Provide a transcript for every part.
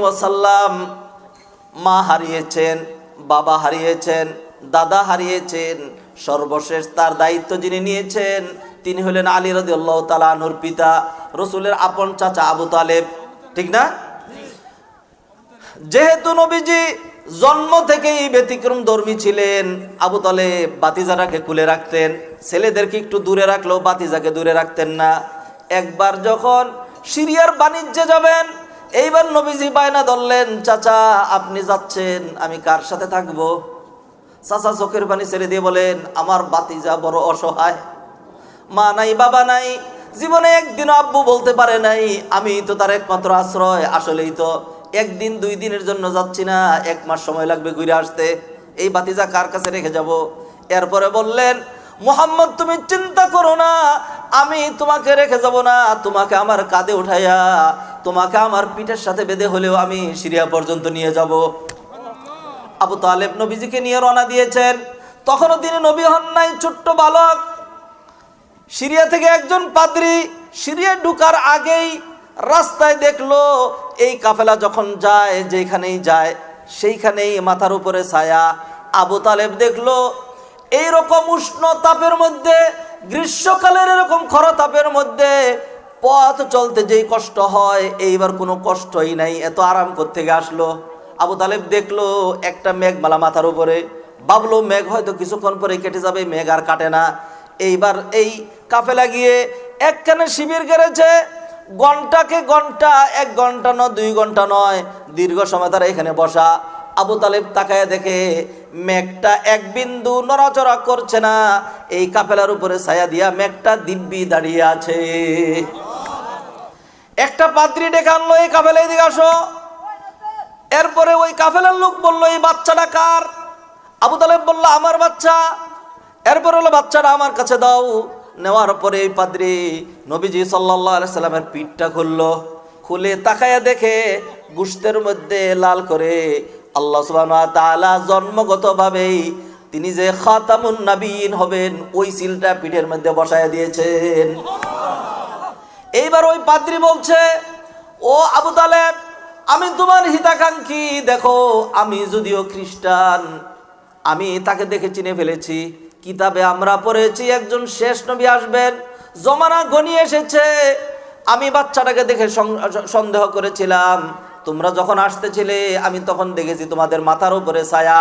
ওয়াসাল্লাম মা হারিয়েছেন, বাবা হারিয়েছেন, দাদা হারিয়েছেন, সর্বশেষ তার দায়িত্ব যিনি নিয়েছেন, তিনি হলেন আলী রাদিয়াল্লাহু তাআলা আনহুর পিতা, রসুলের আপন চাচা আবু তালেব। ঠিক না? যেহেতু নবীজি জন্ম থেকেই ব্যতিক্রম ধর্মী ছিলেন, আবু তালেব বাতিজারাকে খুলে রাখতেন, ছেলেদেরকে একটু দূরে রাখলেও বাতিজাকে দূরে রাখতেন না। একবার যখন সিরিয়ার বাণিজ্যে যাবেন এইবার নবীজি বায়না ধরলেন, চাচা, আপনি যাচ্ছেন, আমি কার সাথে থাকব? চাচা চোখের পানি ছেড়ে দিয়ে বলেন, আমার বাতিজা বড় অসহায়। মা নাই, বাবা নাই, জীবনে একদিন আব্বু বলতে পারে নাই, আমি তো তার একমাত্র আশ্রয়, আসলেই তো একদিন, দুই দিনের জন্য যাচ্ছি না, এক মাস সময় লাগবে ঘুরে আসতে। এই বাতিজা কার কাছে রেখে যাব? এরপরে বললেন মোহাম্মদ, তুমি চিন্তা করো না, আমি তোমাকে রেখে যাব না, তোমাকে আমার কাঁধে উঠাইয়া, তোমাকে আমার পিঠের সাথে বেঁধে হলেও আমি সিরিয়া পর্যন্ত নিয়ে যাব। আবু তালেব নবীজিকে নিয়ে রওনা দিয়েছেন। তখনও তিনি নবী হন নাই, ছোট্ট বালক। সিরিয়া থেকে একজন পাদ্রি সিরিয়া ঢুকার আগেই রাস্তায় দেখল, এই কাফেলা যখন যায়, যেখানেই যায়, সেইখানেই মাথার উপরে ছায়া। আবু তালেব দেখল এই রকম উষ্ণ তাপের মধ্যে, গ্রীষ্মকালের এরকম খরতাপের মধ্যে পথ চলতে যেই কষ্ট হয়, এইবার কোনো কষ্টই নাই। এত আরাম করতে আসলো? আবু তালেব দেখল, একটা মেঘমালা মাথার উপরে। ভাবলো, মেঘ হয়তো কিছুক্ষণ পরে কেটে যাবে, মেঘ আর কাটে না। এইবার এই কাফেলা লাগিয়ে একখানে শিবির গেড়েছে। ঘন্টাকে ঘণ্টা এক ঘণ্টা নয়, দুই ঘণ্টা নয়, দীর্ঘ সময় তারা এখানে বসা। আবু তালেব তাকায় দেখে, মেঘটা এক বিন্দু নড়াচড়া করছে না। এই কাফেলার উপরে ছায়া দিয়া মেঘটা দিব্যি দাঁড়িয়ে আছে। একটা পাত্রী ডেকে আনলো এই কাফেলায় দিকে আসো। এরপরে ওই কাফেলার লোক বলল, এই বাচ্চাটা কার? আবু তালেব বলল, আমার বাচ্চা। এরপর হলো বাচ্চাটা আমার কাছে দাও। নেওয়ার পরে এই পাদ্রি নবীজি সাল্লাহ সাল্লামের পিঠটা খুললো। খুলে তাকায়া দেখে গুস্তের মধ্যে লাল করে আল্লাহ তাআলা জন্মগতভাবেই তিনি যে খাতামুন নাবিয়িন হবেন, ওই সিলটা পিঠের মধ্যে বসায় দিয়েছেন। এইবার ওই পাদ্রি বলছে, ও আবু তালেব, আমি তোমার হিতাকাঙ্ক্ষী। দেখো, আমি যদিও খ্রিস্টান, আমি তাকে দেখে চিনে ফেলেছি। কিতাবে আমরা পড়েছি, একজন শেষ নবী আসবেন, জমানা গনিয়ে এসেছে। আমি বাচ্চাটাকে দেখে সন্দেহ করেছিলাম। তোমরা যখন আসতেছিলে, আমি তখন দেখেছি তোমাদের মাথার উপরে ছায়া।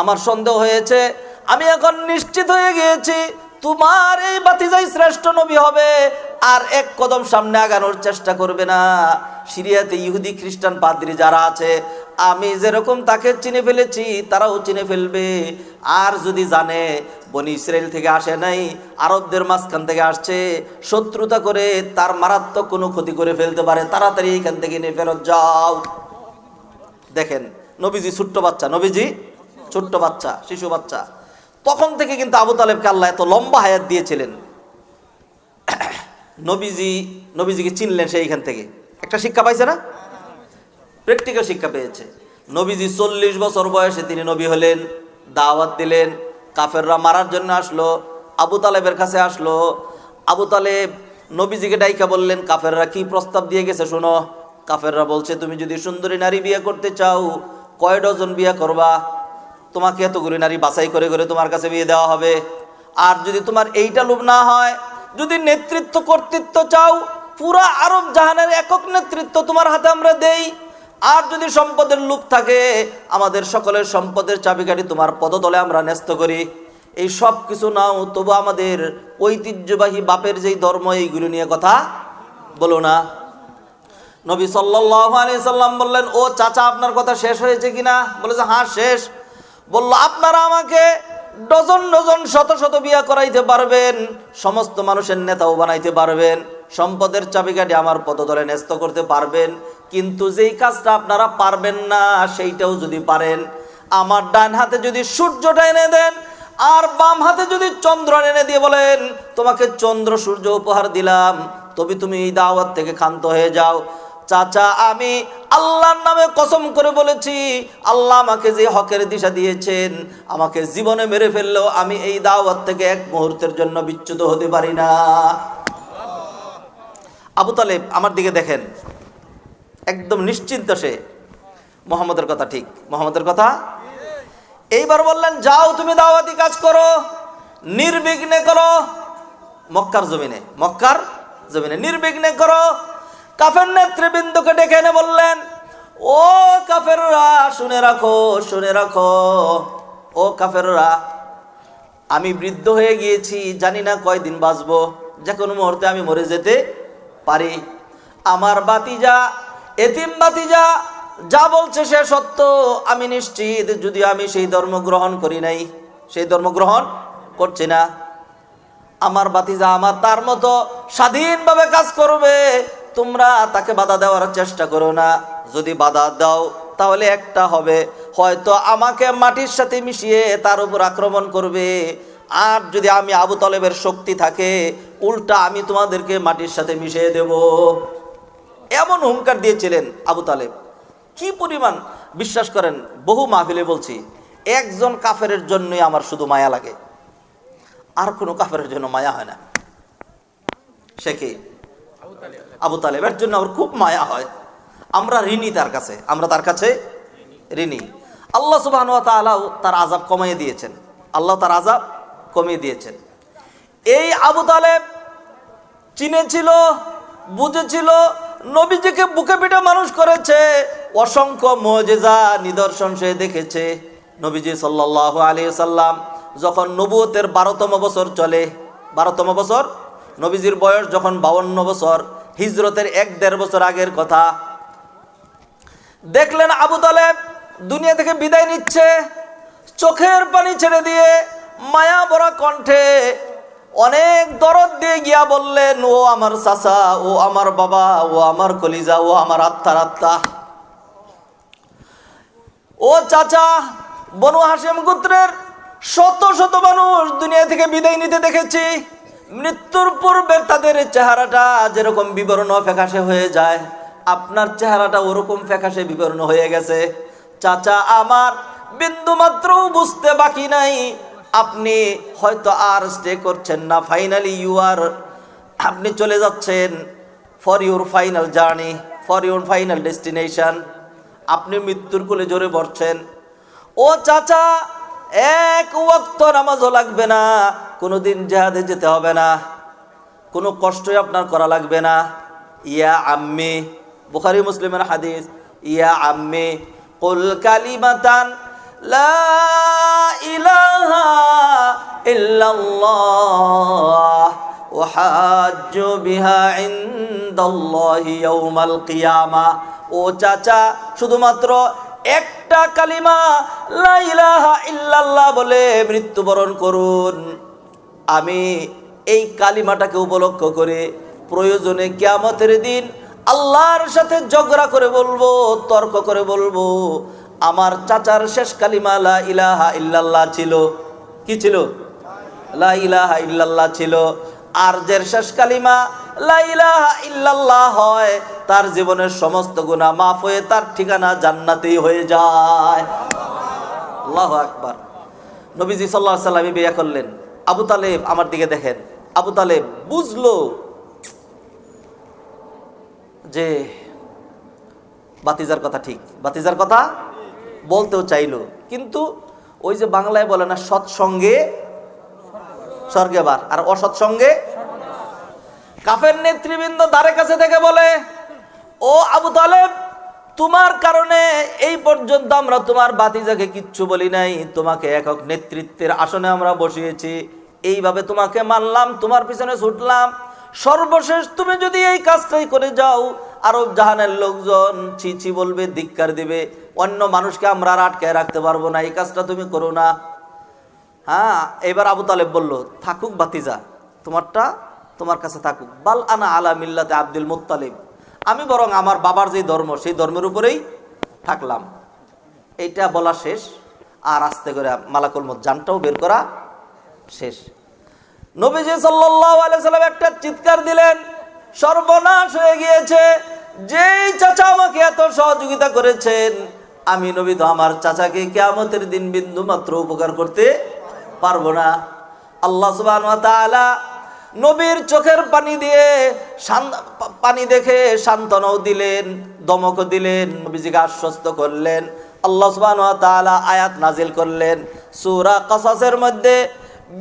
আমার সন্দেহ হয়েছে, আমি এখন নিশ্চিত হয়ে গিয়েছি, তোমার এই বাতিজাই শ্রেষ্ঠ নবী হবে। আর এক কদম সামনে আগানোর চেষ্টা করবে না। সিরিয়াতে ইহুদি খ্রিস্টান পাদ্রী যারা আছে, আমি যেরকম তাকে চিনে ফেলেছি, তারাও চিনে ফেলবে। আর যদি জানে, বনি ইসরায়েল থেকে আসে নাই, আরবদের মাঝখান থেকে আসছে, শত্রুতা করে তার মারাত্মক কোনো ক্ষতি করে ফেলতে পারে, তাড়াতাড়ি এখান থেকে নিয়ে ফেরত যাও। দেখেন, নবীজি ছোট্ট বাচ্চা, নবীজি ছোট্ট বাচ্চা, শিশু বাচ্চা। তখন থেকে কিন্তু আবু তালেবকে আল্লাহ এত লম্বা হায়াত দিয়েছিলেন। নবীজি, নবীজিকে চিনলেন সেইখান থেকে। একটা শিক্ষা পাইছে না? প্র্যাকটিক্যাল শিক্ষা পেয়েছে। নবীজি চল্লিশ বছর বয়সে তিনি নবী হলেন, দাওয়াত দিলেন, কাফেররা মারার জন্য আসলো, আবু তালেবের কাছে আসলো। আবু তালেব নবীজিকে ডাইকা বললেন, কাফেররা কি প্রস্তাব দিয়ে গেছে শোনো? কাফেররা বলছে, তুমি যদি সুন্দরী নারী বিয়ে করতে চাও, কয় ডজন বিয়ে করবা? তোমাকে এতগুলি নারী বাছাই করে করে তোমার কাছে বিয়ে দেওয়া হবে। আর যদি তোমার এইটা লোভ না হয় যদি নেতৃত্ব কর্তৃত্ব চাও, পুরা আরব জাহানের একক নেতৃত্ব তোমার হাতে আমরা দেই। আর যদি সম্পদের লোভ থাকে, আমাদের সকলের সম্পদের চাবিকাঠি তোমার পদতলে আমরা ন্যস্ত করি। এই সব কিছু নাও, তবু আমাদের ঐতিহ্যবাহী বাপের যেই ধর্ম, এইগুলো নিয়ে কথা বলো না। নবী আলাইহি সাল্লাম বললেন, ও চাচা, আপনার কথা শেষ হয়েছে কিনা? বলে যে হ্যাঁ শেষ। বলল, আপনারা আমাকে ডজন ডজন, শত শত বিয়া করাইতে পারবেন, সমস্ত মানুষের নেতাও বানাইতে পারবেন, সম্পদের চাবিকাঠি আমার পদতলে ন্যস্ত করতে পারবেন, কিন্তু যেই কাজটা আপনারা পারবেন না, সেইটাও যদি পারেন, আমার ডান হাতে যদি সূর্যটা এনে দেন, আর বাম হাতে যদি চন্দ্র এনে দিয়ে বলেন, তোমাকে চন্দ্র, সূর্য উপহার দিলাম, তবে তুমি এই দাওয়াত থেকে ক্ষান্ত হয়ে যাও। চাচা, আমি আল্লাহর নামে কসম করে বলেছি, আল্লাহ আমাকে যে হকের দিশা দিয়েছেন, আমাকে জীবনে মেরে ফেললেও আমি এই দাওয়াত থেকে এক মুহূর্তের জন্য বিচ্যুত হতে পারি না। আবু তালেব, আমার দিকে দেখেন। একদম নিশ্চিন্ত সে। মোহাম্মদের কথা ঠিক। মোহাম্মদের কথা? এইবার বললেন, যাও তুমি দাওয়াতি কাজ করো, নির্বিঘ্নে করো। মক্কার জমিনে মক্কার জমিনে, নির্বিঘ্নে করো। কাফের নেতৃবৃন্দকে ডেকে এনে বললেন, ও কাফেররা, শুনে রাখো শুনে রাখো। ও কাফেররা, আমি বৃদ্ধ হয়ে গিয়েছি, জানি না কয়দিন বাঁচব। যে কোনো মুহূর্তে আমি মরে যেতে পারি। আমার বাতিজা, এতিম বাতিজা, যা বলছে সে সত্য। আমি নিশ্চিত, যদি আমি সেই ধর্ম গ্রহণ করি নাই, সেই ধর্ম গ্রহণ করছি না। আমার বাতিজা আমার তার মতো স্বাধীনভাবে কাজ করবে। তোমরা তাকে বাধা দেওয়ার চেষ্টা করো না। যদি বাধা দাও, তাহলে একটা হবে। হয়তো আমাকে মাটির সাথে মিশিয়ে তার উপর আক্রমণ করবে। আর যদি আমি আবু তলেবের শক্তি থাকে, উল্টা আমি তোমাদেরকে মাটির সাথে মিশিয়ে দেব। এমন হুঙ্কার দিয়েছিলেন আবু তালেব। কি পরিমাণ? বিশ্বাস করেন, বহু মাহফিলে বলছি, একজন কাফেরের জন্যই আমার শুধু মায়া লাগে। আর কোনো কাফের জন্য মায়া হয় না। সে কি? আবু তালেবের জন্য আমার খুব মায়া হয়। আমরা ঋণী তার কাছে। আমরা তার কাছে ঋণী। আল্লাহ সুবাহ তার আজাব কমিয়ে দিয়েছেন। আল্লাহ তার আজাব কমিয়ে দিয়েছেন। এই আবু তালেব চিনেছিল, বুঝেছিল, নবীজিকে বুকে পিঠে মানুষ করেছে। অসংখ্য মজেজা নিদর্শন সে দেখেছে। নবীজি সাল্লাহ আলী যখন নবুয়তের বারোতম বছর চলে, বারোতম বছর নবীজির বয়স যখন বাউন্ন বছর, হিজরতের এক দেড় বছর আগের কথা। দেখলেন আবু তালেব দুনিয়া থেকে বিদায় নিচ্ছে, চোখের পানি ছেড়ে দিয়ে মায়া ভরা কণ্ঠে অনেক দরদ দিয়ে গিয়া বললেন, ও আমার চাচা, ও আমার বাবা, ও আমার কলিজা, ও আমার আত্মার আত্মা। ও চাচা, বনু হাসেম গোত্রের শত শত মানুষ দুনিয়া থেকে বিদায় নিতে দেখেছি। মৃত্যুর পূর্বে তাদের চেহারাটা যেরকম বিবরণ ফ্যাকাশে হয়ে যায়, আপনার চেহারাটা ওরকম ফ্যাকাশে বিবরণ হয়ে গেছে। চাচা, আমার বিন্দু মাত্র বুঝতে বাকি নাই। আপনি হয়তো আর স্টে করছেন না। ফাইনালি ইউ আর আপনি চলে যাচ্ছেন for your final journey for your final destination আপনি মৃত্যুর কোলে জোরে পড়ছেন ও চাচা, এক ওয়াক্ত নামাজও লাগবে না। কোনো দিন জাহাদে যেতে হবে না। কোনো কষ্টই আপনার করা লাগবে না। ইয়া আম্মি, বুখারি মুসলিমের হাদিস, ইয়া আম্মি, কুল কালিমাতান লা ইলাহা ইল্লাল্লাহ ওহাজ্য বিহা ইন্দাল্লাহি ইয়াউমাল ও চাচা, শুধুমাত্র একটা কালিমা লা ইলাহা ইল্লাল্লাহ বলে মৃত্যুবরণ করুন। আমি এই কালিমাটাকে উপলক্ষ করে প্রয়োজনে কেয়ামতের দিন আল্লাহর সাথে ঝগড়া করে বলব, তর্ক করে বলব। আমার চাচার শেষ কালিমা লা ইলাহা ইল্লাল্লাহ ছিল। কি ছিল? লা ইলাহা ইল্লাল্লাহ ছিল। আর যে শেষ কালিমা লা ইলাহা ইল্লাল্লাহ হয়, তার জীবনের সমস্ত গুনাহ মাফ হয়ে তার ঠিকানা জান্নাতেই হয়ে যায়। আল্লাহ আকবার। নবীজি সাল্লাহ সাল্লামই বিয়া করলেন। আবু তালেব আমার দিকে দেখেন। আবু তালেব বুঝলো যে বাতিজার কথা ঠিক। বাতিজার কথা বলতেও চাইলো। কিন্তু ওই যে বাংলায় বলে না, সৎসঙ্গে স্বর্গে বার আর অসৎসঙ্গে কাফের নেতৃবৃন্দ দ্বারে কাছে থেকে বলে, ও আবু তালেব তোমার কারণে এই পর্যন্ত আমরা তোমার বাতিজাকে কিচ্ছু বলি নাই। তোমাকে একক নেতৃত্বের আসনে আমরা বসিয়েছি। এইভাবে তোমাকে মানলাম তোমার পিছনে ছুটলাম। সর্বশেষ তুমি যদি এই কাজটাই করে যাও, আরব জাহানের লোকজন ছি ছি বলবে, ধিক্কার দিবে। অন্য মানুষকে আমরা আর আটকায় রাখতে পারব না, এই কাজটা তুমি করো না। হ্যাঁ এবার আবু তালেব বলল, থাকুক বাতিজা, তোমারটা তোমার কাছে থাকুক। বাল আনা আলা মিল্লাতে আব্দুল মুত্তালিব। আমি বরং আমার বাবার যে ধর্ম, সেই ধর্মের উপরেই থাকলাম। এইটা বলা শেষ। আর আস্তে করে মালাকুল জানটাও বের করা শেষ। নবীজি সাল্লাম একটা চিৎকার দিলেন, সর্বনাশ হয়ে গিয়েছে। যেই চাচা আমাকে এত সহযোগিতা করেছেন, আমি নবী তো আমার চাচাকে কেয়ামতের দিন বিন্দু মাত্র উপকার করতে পারব না। আল্লাহ তাআলা নবীর চোখের পানি দিয়ে পানি দেখে সান্ত্বনাও দিলেন দমক দিলেন, নবীজিকে আশ্বস্ত করলেন, আল্লাহ সুবাহ আয়াত নাজিল করলেন। সুরা কাসাসের মধ্যে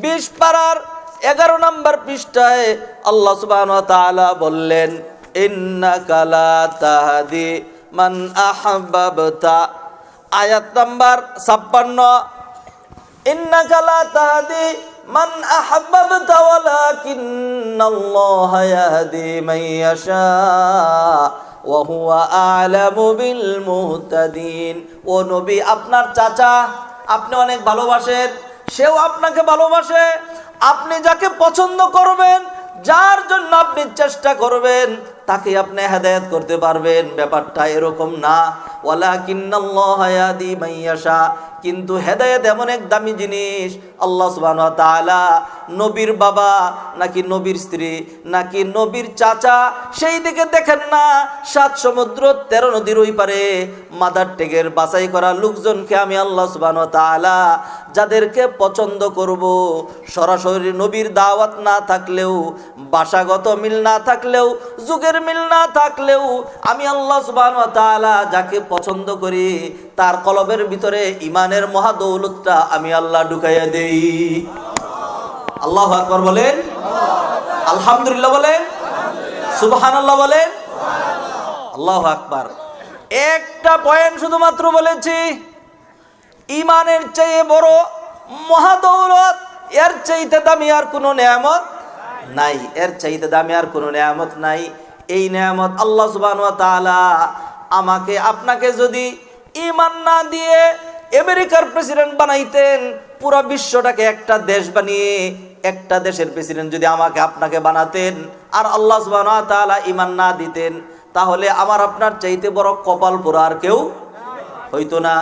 বিশ পাড়ার এগারো নম্বর পৃষ্ঠায় আল্লাহ সুবাহ তালা বললেন তাহাদি মান আয়াত নাম্বার ছাপ্পান্ন ইন্নাকালা তাহাদি من أحببت ولكن الله يهدي من يشاء وهو أعلم بالمهتدين ও নবী আপনার চাচা আপনি অনেক ভালোবাসেন সেও আপনাকে ভালোবাসে আপনি যাকে পছন্দ করবেন যার জন্য আপনি চেষ্টা করবেন তাকে আপনি হেদায়েত করতে পারবেন ব্যাপারটা এরকম না ওয়ালা কিন্নাল্লাহায়াদি মাইয়াশা কিন্তু হেদায়েত এমন এক দামি জিনিস, আল্লাহ সুবহানাহু ওয়া তাআলা নবীর বাবা, নাকি নবীর স্ত্রী, নাকি নবীর চাচা, সেই দিকে দেখেন না। সাত সমুদ্র, তেরো নদীর ওই পারে মাদার টেগের বাছাই করা লোকজনকে আমি আল্লাহ সুবহানাহু ওয়া তাআলা যাদেরকে পছন্দ করব, সরাসরি নবীর দাওয়াত না থাকলেও ভাষাগত মিল না থাকলেও, যুগের মিল না থাকলেও, আমি আল্লাহ সুবহানাহু ওয়া তাআলা যাকে পছন্দ করি, তার কলবের ভিতরে ইমানের মহাদৌলতটা আমি আল্লাহ ঢুকাইয়া দেই। আল্লাহ আকবর বলেন? আলহামদুলিল্লাহ বলেন? সুবহানাল্লাহ বলেন? আল্লাহ আকবার। একটা পয়েন্ট শুধুমাত্র বলেছি, ইমানের চেয়ে বড় মহাদৌলত এর চাইতে দামি আর কোনো নিয়ামত নাই। এর চাইতে দামি আর কোনো নিয়ামত নাই। এই নিয়ামত আল্লাহ তাআলা আমাকে, আপনাকে যদি ইমান না দিয়ে আমেরিকার প্রেসিডেন্ট বানাইতেন। পুরো বিশ্বটাকে একটা দেশ বানিয়ে, একটা দেশের প্রেসিডেন্ট যদি আমাকে আপনাকে বানাতেন আর আল্লাহ তাআলা ইমান না দিতেন, তাহলে আমার আপনার চাইতে বড় কপাল পোড়া আর কেউ হইতো না।